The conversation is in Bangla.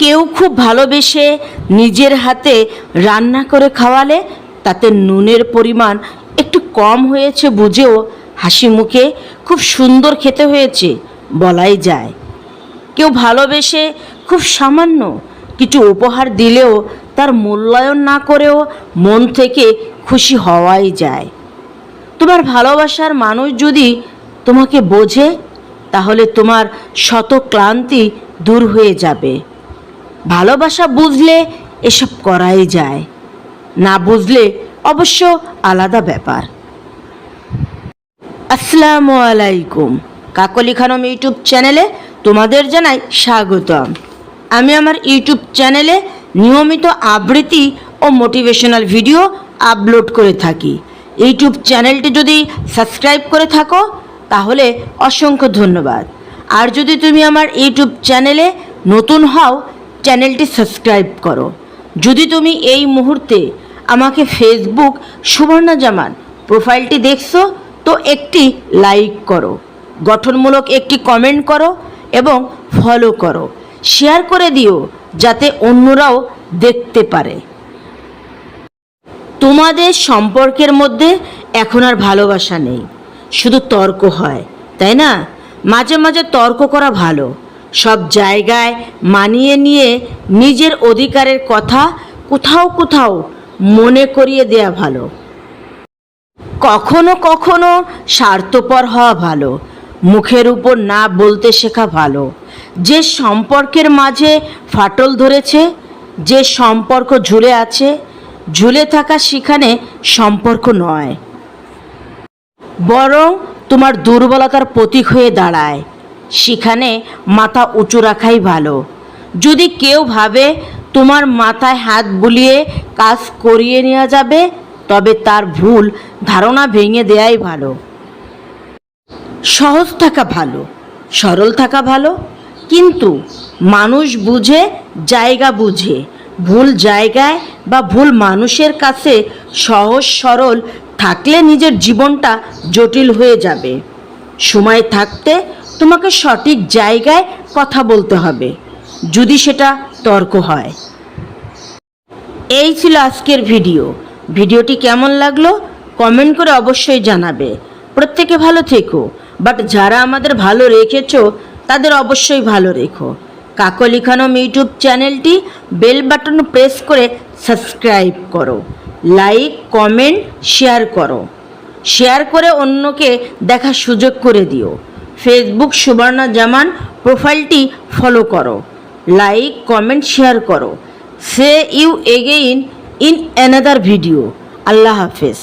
কেউ খুব ভালোবেসে নিজের হাতে রান্না করে খাওয়ালে, তাতে নুনের পরিমাণ একটু কম হয়েছে বুঝেও হাসি মুখে খুব সুন্দর খেতে হয়েছে, বলাই যায়। কেউ ভালোবেসে খুব সামান্য কিছু উপহার দিলেও তার মূল্যায়ন না করেও মন থেকে খুশি হওয়াই যায়। তোমার ভালোবাসার মানুষ যদি তোমাকে বোঝে, তাহলে তোমার শত ক্লান্তি দূর হয়ে যাবে। ভালোবাসা বুঝলে এসব করাই যায়। না বুঝলে অবশ্য আলাদা ব্যাপার। আসসালামু আলাইকুম। কাকলি খানম ইউটিউব চ্যানেলে তোমাদের জানাই স্বাগতম। আমি আমার ইউটিউব চ্যানেলে নিয়মিত আবৃত্তি ও মোটিভেশনাল ভিডিও আপলোড করে থাকি। ইউটিউব চ্যানেলটি যদি সাবস্ক্রাইব করে থাকো, তাহলে অসংখ্য ধন্যবাদ। আর যদি তুমি আমার ইউটিউব চ্যানেলে নতুন হও চ্যানেলটি সাবস্ক্রাইব করো। যদি তুমি এই মুহূর্তে আমাকে ফেসবুক সুবর্ণা জামান প্রোফাইলটি দেখছ, তো একটি লাইক করো, গঠনমূলক একটি কমেন্ট করো এবং ফলো করো। শেয়ার করে দিও, যাতে অন্যরাও দেখতে পারে। তোমাদের সম্পর্কের মধ্যে এখন আর ভালোবাসা নেই। শুধু তর্ক হয়, তাই না? মাঝে মাঝে তর্ক করা ভালো। সব জায়গায় মানিয়ে নিয়ে নিজের অধিকারের কথা কোথাও কোথাও মনে করিয়ে দেয়া ভালো। কখনো কখনো স্বার্থপর হওয়া ভালো। মুখের উপর না বলতে শেখা ভালো। যে সম্পর্কের মাঝে ফাটল ধরেছে, যে সম্পর্ক ঝুলে আছে, ঝুলে থাকা সেখানে সম্পর্ক নয়। বরং তোমার দুর্বলতার প্রতীক হয়ে দাঁড়ায়। সেখানে মাথা উঁচু রাখাই ভালো। যদি কেউ ভাবে তোমার মাথায় হাত বুলিয়ে কাজ করিয়ে নেওয়া যাবে, তবে তার ভুল ধারণা ভেঙে দেয়াই ভালো। সহজ থাকা ভালো, সরল থাকা ভালো, কিন্তু মানুষ বুঝে, জায়গা বুঝে। ভুল জায়গায় বা ভুল মানুষের কাছে সহজ সরল থাকলে নিজের জীবনটা জটিল হয়ে যাবে। সময় থাকতে তোমাকে সঠিক জায়গায় কথা বলতে হবে, যদি সেটা তর্ক হয়। এই ছিল আজকের ভিডিও। ভিডিওটি কেমন লাগল কমেন্ট করে অবশ্যই জানাবে। প্রত্যেকে ভালো থেকো, বাট যারা আমাদের ভালো রেখেছো, তাদের অবশ্যই ভালো রেখো। কাকলি খানম ইউটিউব চ্যানেলটি বেল বাটন প্রেস করে সাবস্ক্রাইব করো, লাইক, কমেন্ট, শেয়ার করো। শেয়ার করে অন্যকে দেখার সুযোগ করে দিও। ফেসবুক সুবর্ণা জামান প্রোফাইলটি ফলো করো লাইক কমেন্ট শেয়ার করো। See you again in another video আল্লাহ হাফেজ।